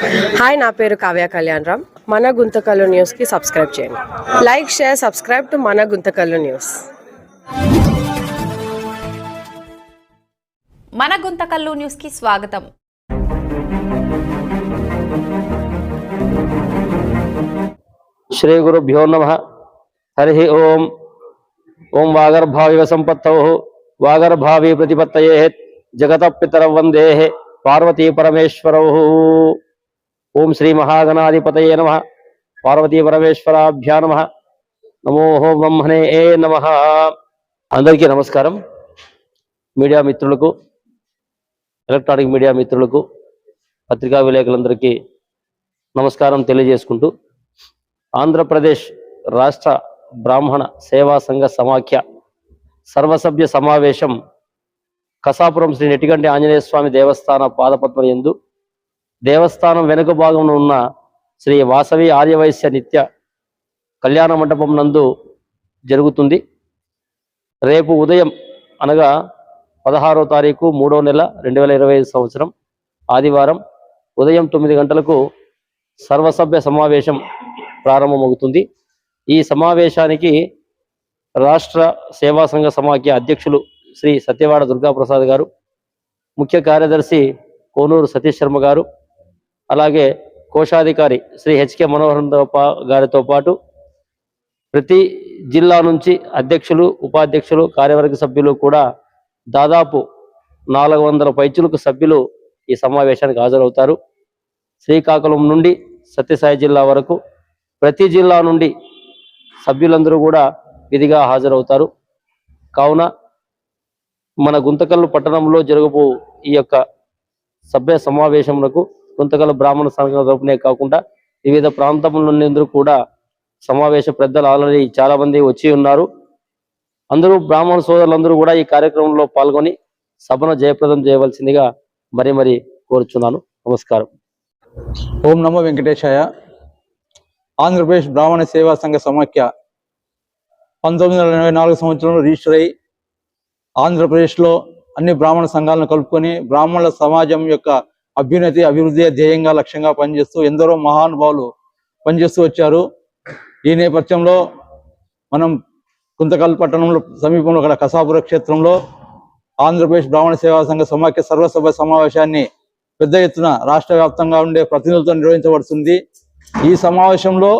Hi నా పేరు కావ్య కళ్యాణ్ రామ్. మన గుంతకల్లు న్యూస్కి సబ్స్క్రైబ్ చేయండి. లైక్ షేర్ సబ్స్క్రైబ్ టు మన గుంతకల్లు న్యూస్ మన గుంతకల్లు న్యూస్కి స్వాగతం. శ్రీ గురుభ్యో నమ. హరి ఓం. ఓం వాగర్భావివ సంపత్తౌ. వాగర్భావి ప్రతిపత్తయే. జగత పితర వందే. పార్వతీ పరమేశ్వరౌ. ఓం శ్రీ మహాగణాధిపతయే నమ. పార్వతీ పరమేశ్వరాభ్యా నమ. నమో బ్రహ్మణే నమ. అందరికీ నమస్కారం. మీడియా మిత్రులకు ఎలక్ట్రానిక్ మీడియా మిత్రులకు పత్రికా విలేకరులందరికీ నమస్కారం తెలియజేసుకుంటూ ఆంధ్రప్రదేశ్ రాష్ట్ర బ్రాహ్మణ సేవా సంఘ సమాఖ్య సర్వసభ్య సమావేశం కసాపురం శ్రీ నెట్టిగంటి ఆంజనేయ స్వామి దేవస్థాన పాదపద్మ ఎందు దేవస్థానం వెనుక భాగంలో ఉన్న శ్రీ వాసవి ఆర్యవైశ్య నిత్య కళ్యాణ మండపం నందు జరుగుతుంది. రేపు ఉదయం అనగా పదహారో తారీఖు మూడో నెల రెండు వేల ఇరవై ఐదు సంవత్సరం ఆదివారం ఉదయం తొమ్మిది గంటలకు సర్వసభ్య సమావేశం ప్రారంభమవుతుంది. ఈ సమావేశానికి రాష్ట్ర సేవా సంఘ సమాఖ్య అధ్యక్షులు శ్రీ సత్యవాడ దుర్గాప్రసాద్ గారు ముఖ్య కార్యదర్శి కోనూరు సతీష్ శర్మ గారు అలాగే కోశాధికారి శ్రీ హెచ్కే మనోహరంతో గారితో పాటు ప్రతి జిల్లా నుంచి అధ్యక్షులు ఉపాధ్యక్షులు కార్యవర్గ సభ్యులు కూడా దాదాపు నాలుగు వందల పైచులకు సభ్యులు ఈ సమావేశానికి హాజరవుతారు. శ్రీకాకుళం నుండి సత్యసాయి జిల్లా వరకు ప్రతి జిల్లా నుండి సభ్యులందరూ కూడా విధిగా హాజరవుతారు. కావున మన గుంతకల్లు పట్టణంలో జరగబో ఈ యొక్క సభ్య సమావేశములకు గుంతకల్లు బ్రాహ్మణ సంఘం తరపునే కాకుండా వివిధ ప్రాంతముల నుండి కూడా సమావేశ పెద్దలు ఆల్రెడీ చాలా మంది వచ్చి ఉన్నారు. అందరూ బ్రాహ్మణ సోదరులందరూ కూడా ఈ కార్యక్రమంలో పాల్గొని సభను జయప్రదం చేయవలసిందిగా మరి మరి కోరుచున్నాను. నమస్కారం. ఓం నమో వెంకటేశాయ. ఆంధ్రప్రదేశ్ బ్రాహ్మణ సేవా సంఘ సమాఖ్య పంతొమ్మిది వందల ఎనభై నాలుగు సంవత్సరంలో రిజిస్టర్ అయి ఆంధ్రప్రదేశ్లో అన్ని బ్రాహ్మణ సంఘాలను కలుపుకొని బ్రాహ్మణుల సమాజం యొక్క అభ్యున్నతి అభివృద్ధి ధ్యేయంగా లక్ష్యంగా పనిచేస్తూ ఎందరో మహానుభావులు పనిచేస్తూ వచ్చారు. ఈ నేపథ్యంలో మనం కుంతకల్ పట్టణంలో సమీపంలో గల కసాపుర క్షేత్రంలో ఆంధ్రప్రదేశ్ బ్రాహ్మణ సేవా సంఘ సమాఖ్య సర్వసభ సమావేశాన్ని పెద్ద ఎత్తున రాష్ట్ర వ్యాప్తంగా ఉండే ప్రతినిధులతో నిర్వహించబడుతుంది. ఈ సమావేశంలో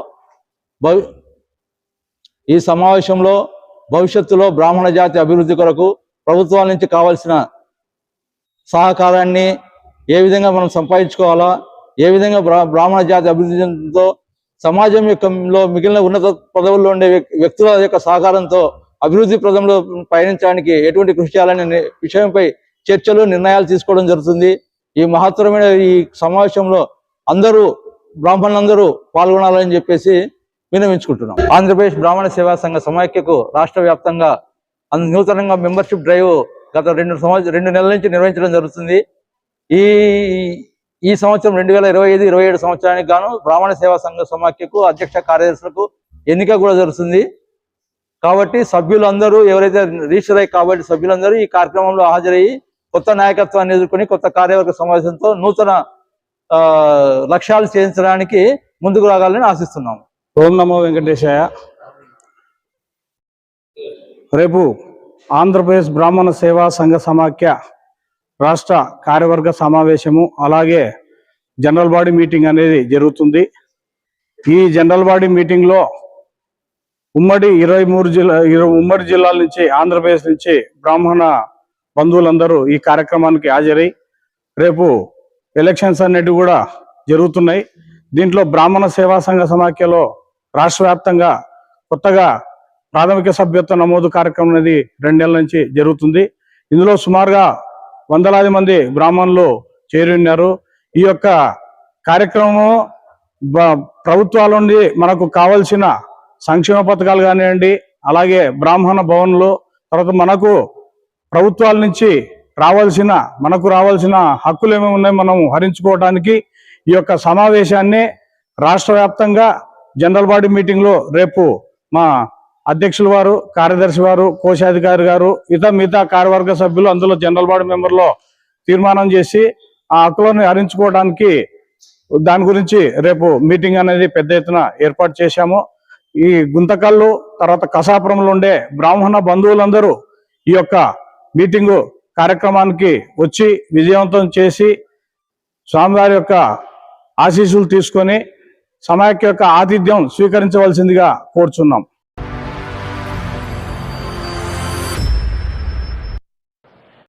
భవి ఈ సమావేశంలో భవిష్యత్తులో బ్రాహ్మణ జాతి అభివృద్ధి కొరకు ప్రభుత్వాల నుంచి కావాల్సిన సహకారాన్ని ఏ విధంగా మనం సంపాదించుకోవాలా ఏ విధంగా బ్రాహ్మణ జాతి అభివృద్ధి చెందుతుందో సమాజం యొక్క మిగిలిన ఉన్నత పదవుల్లో ఉండే వ్యక్తుల యొక్క సహకారంతో అభివృద్ధి ప్రదంలో పయనించడానికి ఎటువంటి కృషి చేయాలనే విషయంపై చర్చలు నిర్ణయాలు తీసుకోవడం జరుగుతుంది. ఈ మహత్తరమైన ఈ సమావేశంలో అందరూ బ్రాహ్మణులందరూ పాల్గొనాలని చెప్పేసి వినమించుకుంటున్నాం ఆంధ్రప్రదేశ్ బ్రాహ్మణ సేవా సంఘ సమాఖ్యకు రాష్ట్ర వ్యాప్తంగా నూతనంగా మెంబర్షిప్ డ్రైవ్ గత రెండు సంవత్సరం రెండు నెలల నుంచి నిర్వహించడం జరుగుతుంది. ఈ ఈ సంవత్సరం రెండు వేల ఇరవై ఐదు ఇరవై ఏడు సంవత్సరానికి గాను బ్రాహ్మణ సేవా సంఘ సమాఖ్యకు అధ్యక్ష కార్యదర్శులకు ఎన్నిక కూడా జరుగుతుంది. కాబట్టి సభ్యులందరూ ఎవరైతే రిజిస్టర్ అయ్యి కాబట్టి సభ్యులందరూ ఈ కార్యక్రమంలో హాజరయ్యి కొత్త నాయకత్వాన్ని ఎదుర్కొని కొత్త కార్యవర్గ సమావేశంతో నూతన లక్ష్యాలు చేయించడానికి ముందుకు రాగాలని ఆశిస్తున్నాం ఓం నమో వెంకటేశాయ. రేపు ఆంధ్రప్రదేశ్ బ్రాహ్మణ సేవా సంఘ సమాఖ్య రాష్ట్ర కార్యవర్గ సమావేశము అలాగే జనరల్ బాడీ మీటింగ్ అనేది జరుగుతుంది. ఈ జనరల్ బాడీ మీటింగ్లో ఉమ్మడి ఇరవై మూడు జిల్లా ఇరవై ఉమ్మడి జిల్లాల నుంచి ఆంధ్రప్రదేశ్ నుంచి బ్రాహ్మణ బంధువులందరూ ఈ కార్యక్రమానికి హాజరై రేపు ఎలక్షన్స్ అనేటివి కూడా జరుగుతున్నాయి. దీంట్లో బ్రాహ్మణ సేవా సంఘ సమాఖ్యలో రాష్ట్ర వ్యాప్తంగా కొత్తగా ప్రాథమిక సభ్యత్వ నమోదు కార్యక్రమం అనేది రెండేళ్ళ నుంచి జరుగుతుంది. ఇందులో సుమారుగా వందలాది మంది బ్రాహ్మణులు చేరి ఉన్నారు ఈ యొక్క కార్యక్రమం ప్రభుత్వాల నుండి మనకు కావలసిన సంక్షేమ పథకాలు కానివ్వండి అలాగే బ్రాహ్మణ భవన్లు తర్వాత మనకు ప్రభుత్వాల నుంచి రావాల్సిన మనకు రావాల్సిన హక్కులు ఏమేమి ఉన్నాయి మనం హరించుకోవడానికి ఈ యొక్క సమావేశాన్ని రాష్ట్ర వ్యాప్తంగా జనరల్ బాడీ మీటింగ్లో రేపు మా అధ్యక్షుల వారు కార్యదర్శి వారు కోశాధికారి గారు ఇతర మిగతా కార్యవర్గ సభ్యులు అందులో జనరల్ బాడీ మెంబర్లో తీర్మానం చేసి ఆ హక్కులను హరించుకోవడానికి దాని గురించి రేపు మీటింగ్ అనేది పెద్ద ఎత్తున ఏర్పాటు చేశాము. ఈ గుంతకల్లు తర్వాత కసాపురంలో ఉండే బ్రాహ్మణ బంధువులందరూ ఈ యొక్క మీటింగు కార్యక్రమానికి వచ్చి విజయవంతం చేసి స్వామివారి యొక్క ఆశీస్సులు తీసుకొని సమాఖ్య యొక్క ఆతిథ్యం స్వీకరించవలసిందిగా కోరుచున్నాం.